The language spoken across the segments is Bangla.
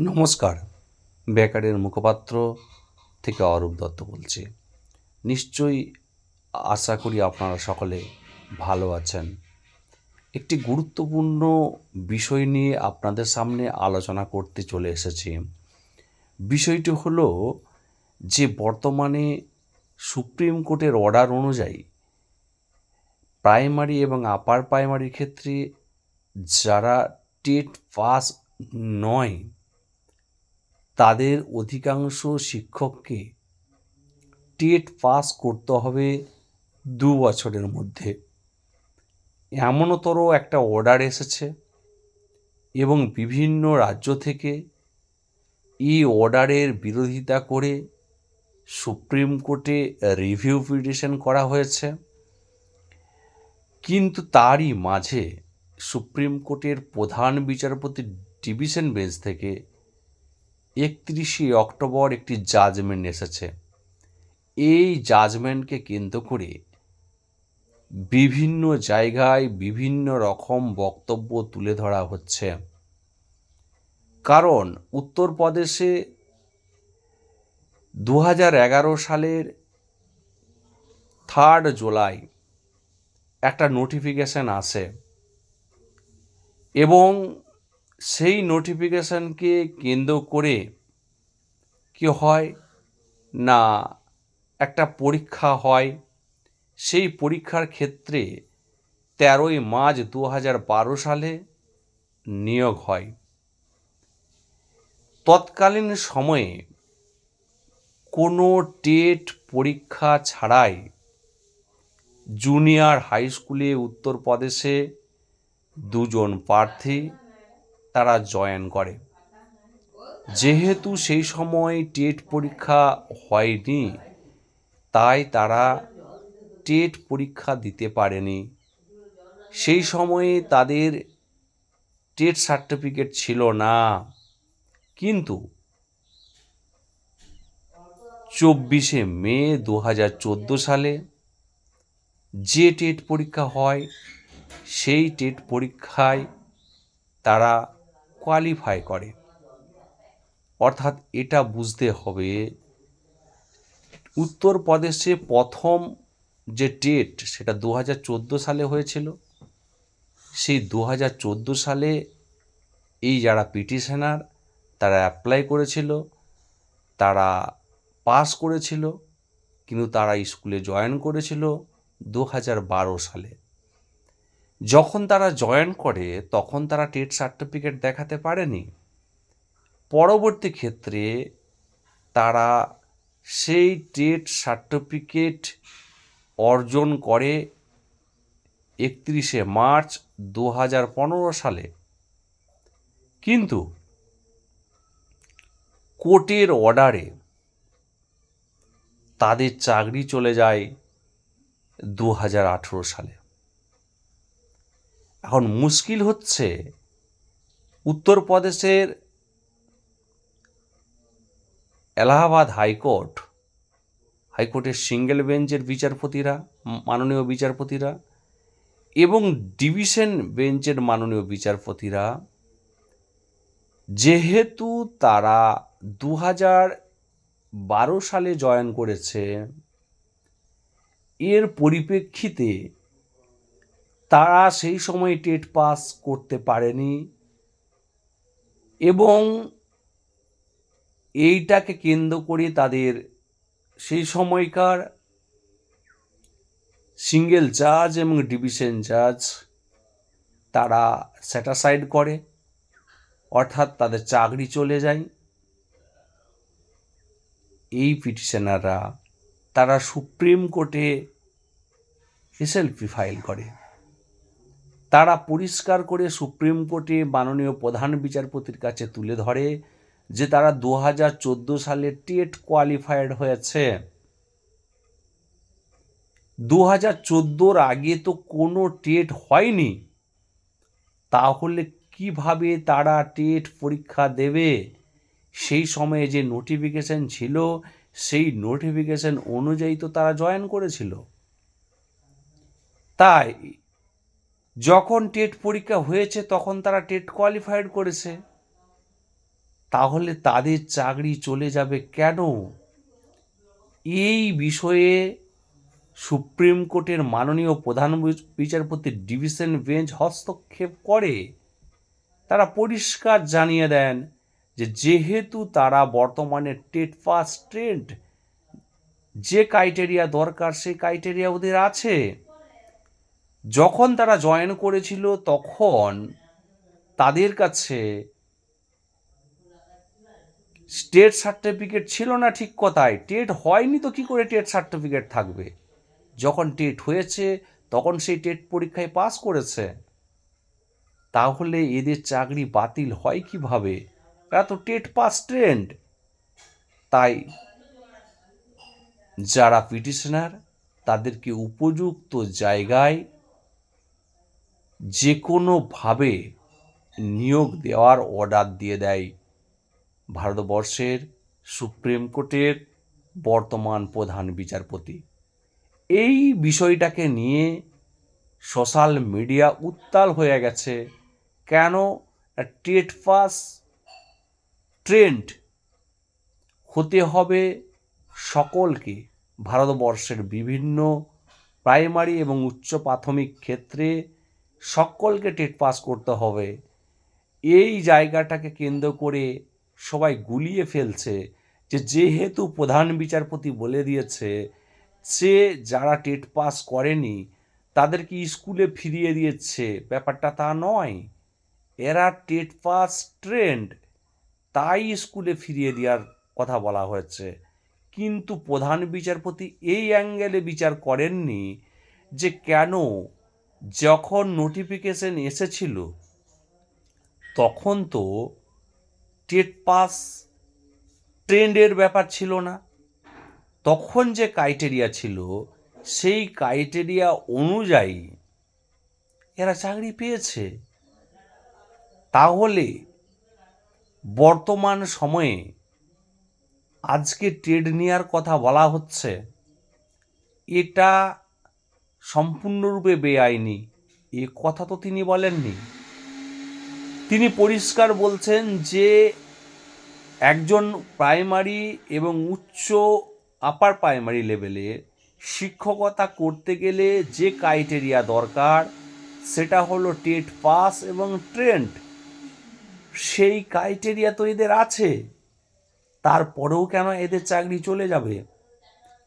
নমস্কার। বেকারের মুখপাত্র থেকে অরূপ দত্ত বলছি। নিশ্চয়ই আশা করি আপনারা সকলে ভালো আছেন। একটি গুরুত্বপূর্ণ বিষয় নিয়ে আপনাদের সামনে আলোচনা করতে চলে এসেছি। বিষয়টি হলো যে বর্তমানে সুপ্রিম কোর্টের অর্ডার অনুযায়ী প্রাইমারি এবং আপার প্রাইমারির ক্ষেত্রে যারা টেট পাস নয় তাদের অধিকাংশ শিক্ষককে টেট পাস করতে হবে দু বছরের মধ্যে। এমনতর একটা অর্ডার এসেছে এবং বিভিন্ন রাজ্য থেকে এই অর্ডারের বিরোধিতা করে সুপ্রিম কোর্টে রিভিউ পিটিশন করা হয়েছে। কিন্তু তারই মাঝে সুপ্রিম কোর্টের প্রধান বিচারপতি ডিভিশন বেঞ্চ থেকে একত্রিশে অক্টোবর একটি জাজমেন্ট এসেছে। এই জাজমেন্টকে কেন্দ্র করে বিভিন্ন জায়গায় বিভিন্ন রকম বক্তব্য তুলে ধরা হচ্ছে। কারণ উত্তরপ্রদেশে দু হাজার এগারো সালের থার্ড জুলাই একটা নোটিফিকেশান আসে এবং সেই নোটিফিকেশানকে কেন্দ্র করে কি হয়? না, একটা পরীক্ষা হয়। সেই পরীক্ষার ক্ষেত্রে তেরোই মার্চ দু হাজার বারো সালে নিয়োগ হয়। তৎকালীন সময়ে কোনো টেট পরীক্ষা ছাড়াই জুনিয়র হাই স্কুলে উত্তরপ্রদেশে দুজন প্রার্থী তারা জয়েন করে। যেহেতু সেই সময় টেট পরীক্ষা হয়নি, তাই তারা টেট পরীক্ষা দিতে পারেনি। সেই সময়ে তাদের টেট সার্টিফিকেট ছিল না। কিন্তু চব্বিশে মে দু হাজার চোদ্দ সালে যে টেট পরীক্ষা হয়, সেই টেট পরীক্ষায় তারা কোয়ালিফাই করে। অর্থাৎ এটা বুঝতে হবে, উত্তরপ্রদেশে প্রথম যে টেট সেটা দু হাজার চোদ্দ সালে হয়েছিল। সেই দু হাজার চোদ্দ সালে এই যারা পিটিশনার তারা অ্যাপ্লাই করেছিল, তারা পাস করেছিল, কিন্তু তারা স্কুলে জয়েন করেছিল দু হাজার বারো সালে। যখন তারা জয়েন করে, তখন তারা টেট সার্টিফিকেট দেখাতে পারেনি। পরবর্তী ক্ষেত্রে তারা সেই টেট সার্টিফিকেট অর্জন করে একত্রিশে মার্চ দু হাজার পনেরো সালে। কিন্তু কোর্টের অর্ডারে তাদের চাকরি চলে যায় দু হাজার আঠেরো সালে। এখন মুশকিল হচ্ছে উত্তরপ্রদেশের এলাহাবাদ হাইকোর্ট, হাইকোর্টের সিঙ্গেল বেঞ্চের বিচারপতিরা, মাননীয় বিচারপতিরা এবং ডিভিশন বেঞ্চের মাননীয় বিচারপতিরা, যেহেতু তারা দু হাজার বারো সালে জয়েন করেছে, এর পরিপ্রেক্ষিতে তারা সেই সময় টেট পাস করতে পারেনি এবং এইটাকে কেন্দ্র করে তাদের সেই সময়কার সিঙ্গেল জাজ এবং ডিভিশন জাজ তারা স্যাটাসাইড করে, অর্থাৎ তাদের চাকরি চলে যায়। এই পিটিশনাররা তারা সুপ্রিম কোর্টে এসএলপি ফাইল করে। তারা পরিষ্কার করে সুপ্রিম কোর্টে মাননীয় প্রধান বিচারপতির কাছে তুলে ধরে যে তারা দু হাজার চোদ্দ সালে টেট কোয়ালিফাইড হয়েছে। দু হাজার চোদ্দোর আগে তো কোনো টেট হয়নি। তাহলে কীভাবে তারা টেট পরীক্ষা দেবে? সেই সময়ে যে নোটিফিকেশন ছিল, সেই নোটিফিকেশন অনুযায়ী তো তারা জয়েন করেছিল। তাই যখন টেট পরীক্ষা হয়েছে, তখন তারা টেট কোয়ালিফাইড করেছে। তাহলে তাদের চাকরি চলে যাবে কেন? এই বিষয়ে সুপ্রিম কোর্টের মাননীয় প্রধান বিচ- বিচারপতি ডিভিশন বেঞ্চ হস্তক্ষেপ করে তারা পরিষ্কার জানিয়ে দেন যে যেহেতু তারা বর্তমানে টেট পাস ট্রেন্ড, যে ক্রাইটেরিয়া দরকার, সেই ক্রাইটেরিয়া ওদের আছে। যখন তারা জয়েন করেছিল, তখন তাদের কাছে স্টেট সার্টিফিকেট ছিল না ঠিক কথায়। টেট হয়নি তো কি করে টেট সার্টিফিকেট থাকবে? যখন টেট হয়েছে, তখন সেই টেট পরীক্ষায় পাস করেছে। তাহলে এদের চাকরি বাতিল হয় কীভাবে? এরা তো টেট পাস ট্রেন্ড তাই যারা পিটিশনার তাদেরকে উপযুক্ত জায়গায় যে কোনোভাবে নিয়োগ দেওয়ার অর্ডার দিয়ে দেয় ভারতবর্ষের সুপ্রিম কোর্টের বর্তমান প্রধান বিচারপতি। এই বিষয়টাকে নিয়ে সোশ্যাল মিডিয়া উত্তাল হয়ে গেছে। কেন টেট পাস ট্রেন্ড হতে হবে সকলকে। ভারতবর্ষের বিভিন্ন প্রাইমারি এবং উচ্চ প্রাথমিক ক্ষেত্রে সকলকে টেট পাস করতে হবে। এই জায়গাটাকে কেন্দ্র করে সবাই গুলিয়ে ফেলছে যে যেহেতু প্রধান বিচারপতি বলে দিয়েছে, সে যারা টেট পাস করেনি, তাদেরকে স্কুলে ফিরিয়ে দিয়েছে। ব্যাপারটা তা নয়। এরা টেট পাস ট্রেন্ড, তাই স্কুলে ফিরিয়ে দেওয়ার কথা বলা হয়েছে। কিন্তু প্রধান বিচারপতি এই অ্যাঙ্গেলে বিচার করেননি যে কেন যখন নোটিফিকেশন এসেছিল, তখন তো টেট পাস ট্রেন্ডের ব্যাপার ছিল না। তখন যে ক্রাইটেরিয়া ছিল, সেই ক্রাইটেরিয়া অনুযায়ী এরা চাকরি পেয়েছে। তাহলে বর্তমান সময়ে আজকে ট্রেড নেওয়ার কথা বলা হচ্ছে, এটা সম্পূর্ণরূপে বেআইনি। এ কথা তো তিনি বলেননি। তিনি পরিষ্কার বলছেন যে, একজন প্রাইমারি এবং উচ্চ আপার প্রাইমারি লেভেলে শিক্ষকতা করতে গেলে যে ক্রাইটেরিয়া দরকার, সেটা হলো টেট পাস এবং ট্রেন্ড। সেই ক্রাইটেরিয়া তো এদের আছে। তারপরেও কেন এদের চাকরি চলে যাবে?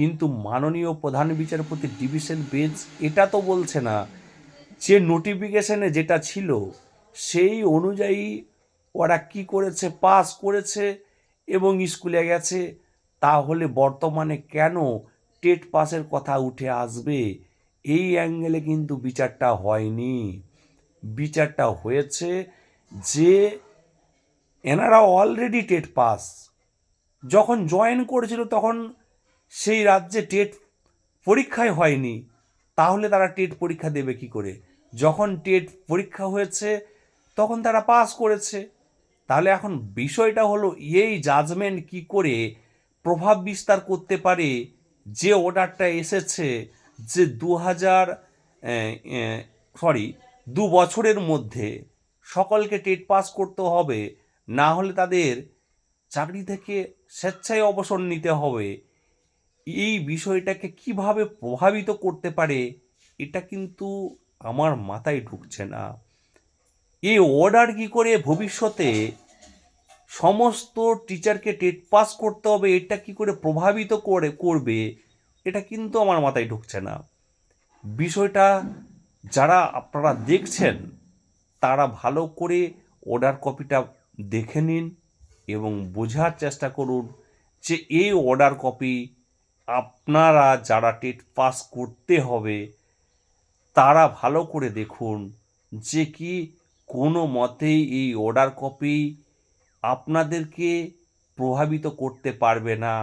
কিন্তু মাননীয় প্রধান বিচারপতি ডিভিশন বেঞ্চ এটা তো বলছে না। যে নোটিফিকেশনে যেটা ছিল, সেই অনুযায়ী ওরা কি করেছে পাস করেছে এবং স্কুলে গেছে, তাহলে বর্তমানে কেন টেট পাসের কথা উঠে আসবে? এই অ্যাঙ্গেলে কিন্তু বিচারটা হয়নি। বিচারটা হয়েছে যে এনারা অলরেডি টেট পাস। যখন জয়েন করেছিল তখন সেই রাজ্যে টেট পরীক্ষায় হয়নি, তাহলে তারা টেট পরীক্ষা দেবে কি করে? যখন টেট পরীক্ষা হয়েছে, তখন তারা পাস করেছে। তাহলে এখন বিষয়টা হলো, এই জাজমেন্ট কি করে প্রভাব বিস্তার করতে পারে? যে অর্ডারটা এসেছে, যে দু হাজার সরি দু বছরের মধ্যে সকলকে টেট পাস করতে হবে, না হলে তাদের চাকরি থেকে স্বেচ্ছায় অবসর নিতে হবে। এই বিষয়টাকে কীভাবে প্রভাবিত করতে পারে, এটা কিন্তু আমার মাথায় ঢুকছে না। এই অর্ডার কি করে ভবিষ্যতে সমস্ত টিচারকে টেট পাস করতে হবে, এটা কি করে প্রভাবিত করে, করবে, এটা কিন্তু আমার মাথায় ঢুকছে না। বিষয়টা যারা আপনারা দেখছেন, তারা ভালো করে অর্ডার কপিটা দেখে নিন এবং বোঝার চেষ্টা করুন যে এই অর্ডার কপি আপনারা যারা টেট পাস করতে হবে, তারা ভালো করে দেখুন যে কি কোনো মতেই এই অর্ডার কপি আপনাদেরকে প্রভাবিত করতে পারবে না।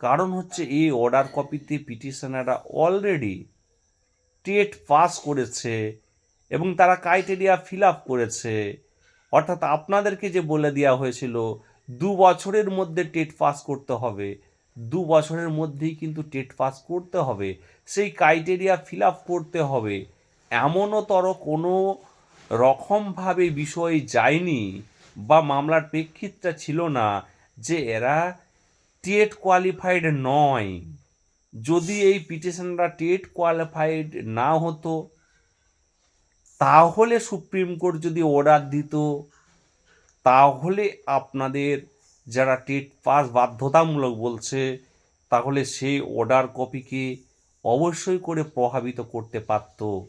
কারণ হচ্ছে এই অর্ডার কপিতে পিটিশনাররা অলরেডি টেট পাস করেছে এবং তারা ক্রাইটেরিয়া ফিল আপ করেছে। অর্থাৎ আপনাদেরকে যে বলে দেওয়া হয়েছিল, দু বছরের মধ্যে টেট পাস করতে হবে। দু বছরের মধ্যেই কিন্তু টেট পাস করতে হবে, সেই ক্রাইটেরিয়া ফিল আপ করতে হবে। এমনতর কোনো রকমভাবে বিষয় যায়নি বা মামলার প্রেক্ষিতটা ছিল না যে এরা টেট কোয়ালিফাইড নয়। যদি এই পিটিশনরা টেট কোয়ালিফাইড না হতো, তাহলে সুপ্রিম কোর্ট যদি অর্ডার দিত, তাহলে আপনাদের যারা টেট পাস বাধ্যতামূলক বলছে, তাহলে সেই অর্ডার কপিকে অবশ্যই করে প্রভাবিত করতে পারত।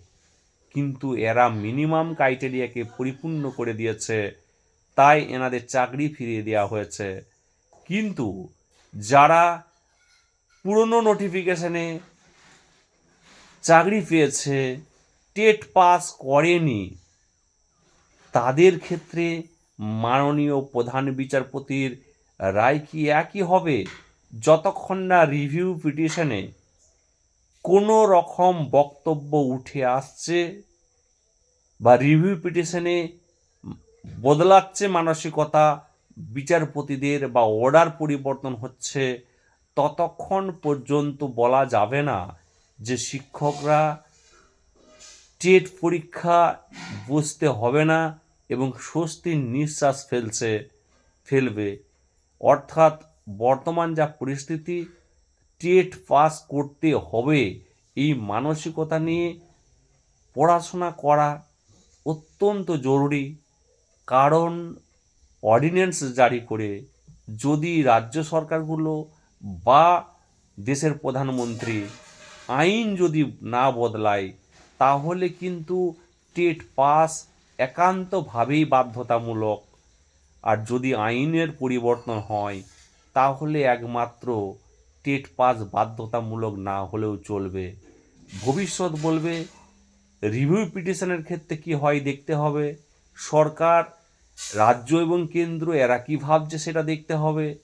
কিন্তু এরা মিনিমাম ক্রাইটেরিয়াকে পরিপূর্ণ করে দিয়েছে, তাই এনাদের চাকরি ফিরিয়ে দেওয়া হয়েছে। কিন্তু যারা পুরনো নোটিফিকেশনে চাকরি পেয়েছে, টেট পাস করেনি, তাদের ক্ষেত্রে মাননীয় প্রধান বিচারপতির রায় কি একই হবে? যতক্ষণ না রিভিউ পিটিশনে কোনো রকম বক্তব্য উঠে আসছে বা রিভিউ পিটিশনে বদলাচ্ছে মানসিকতা, বিচারপতিদের বা অর্ডার পরিবর্তন হচ্ছে, ততক্ষণ পর্যন্ত বলা যাবে না যে শিক্ষকরা টেট পরীক্ষা বুঝতে হবে না এবং স্বস্তির নিঃশ্বাস ফেলছে, ফেলবে। অর্থাৎ বর্তমান যা পরিস্থিতি, টেট পাস করতে হবে এই মানসিকতা নিয়ে পড়াশোনা করা অত্যন্ত জরুরি। কারণ অর্ডিন্যান্স জারি করে যদি রাজ্য সরকারগুলো বা দেশের প্রধানমন্ত্রী আইন যদি না বদলায়, তাহলে কিন্তু টেট পাস একান্তভাবেই বাধ্যতামূলক। আর যদি আইনের পরিবর্তন হয়, তাহলে একমাত্র টেট পাস বাধ্যতামূলক না হলেও চলবে। ভবিষ্যৎ বলবে, রিভিউ পিটিশনের ক্ষেত্রে কি হয় দেখতে হবে? সরকার, রাজ্য এবং কেন্দ্র, এরা কী ভাবছে সেটা দেখতে হবে?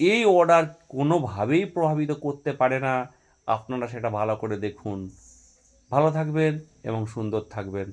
এই অর্ডার কোনোভাবেই প্রভাবিত করতে পারে না। আপনারা সেটা ভালো করে দেখুন। ভালো থাকবেন এবং সুন্দর থাকবেন।